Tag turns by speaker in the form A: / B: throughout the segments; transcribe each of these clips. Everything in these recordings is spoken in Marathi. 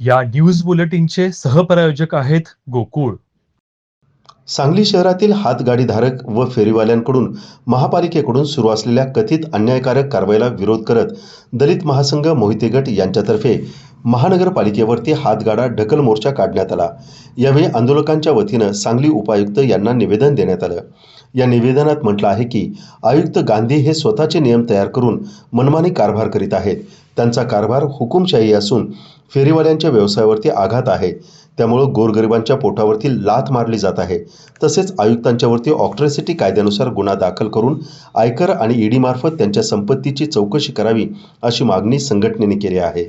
A: या न्यूज बुलेटिनचे सहप्रायोजक आहेत गोकुळ.
B: सांगली शहरातील हातगाडीधारक व फेरीवाल्यांकडून महापालिकेकडून सुरू असलेल्या कथित अन्यायकारक कारवाईला विरोध करत दलित महासंघ मोहिते गट यांच्यातर्फे महानगरपालिकेवरती हातगाडा ढकल मोर्चा काढण्यात आला. यावेळी आंदोलकांच्या वतीनं सांगली उपायुक्त यांना निवेदन देण्यात आलं. या निवेदनात म्हटलं आहे की आयुक्त गांधी हे स्वतःचे नियम तयार करून मनमानी कारभार करीत आहेत. त्यांचा कारभार हुकुमशाही असून फेरीवाल्यांच्या व्यवसायावरती आघात आहे. त्यामुळं गोरगरिबांच्या पोटावरती लाथ मारली जात आहे. तसेच आयुक्तांच्यावरती ऑक्ट्रेसिटी कायद्यानुसार गुन्हा दाखल करून आयकर आणि ईडीमार्फत त्यांच्या संपत्तीची चौकशी करावी अशी मागणी संघटनेने केली आहे.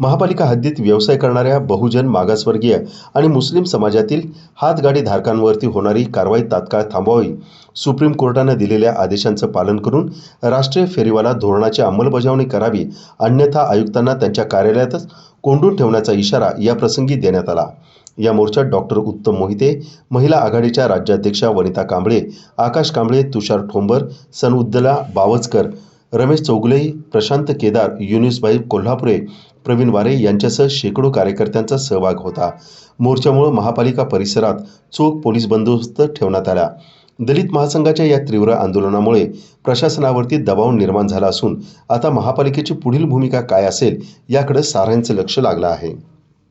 B: महापालिका हद्दीत व्यवसाय करणाऱ्या बहुजन मागासवर्गीय आणि मुस्लिम समाजातील हातगाडी धारकांवरती होणारी कारवाई तात्काळ थांबवावी. सुप्रीम कोर्टानं दिलेल्या आदेशांचं पालन करून राष्ट्रीय फेरीवाला धोरणाची अंमलबजावणी करावी अन्यथा आयुक्तांना त्यांच्या कार्यालयातच कोंडून ठेवण्याचा इशारा या प्रसंगी देण्यात आला. या मोर्चात डॉक्टर उत्तम मोहिते महिला आघाडीच्या राज्याध्यक्षा वनिता कांबळे आकाश कांबळे तुषार ठोंबर सनउद्दला बावचकर रमेश चौगुले प्रशांत केदार युनिसबाई कोल्हापुरे प्रवीण वारे यांच्यासह शेकडो कार्यकर्त्यांचा सहभाग होता. मोर्चामुळे महापालिका परिसरात चोख पोलीस बंदोबस्त ठेवण्यात आला. दलित महासंघाच्या या तीव्र आंदोलनामुळे प्रशासनावरती दबाव निर्माण झाला असून आता महापालिकेची पुढील भूमिका काय असेल याकडे साऱ्यांचं लक्ष लागलं आहे.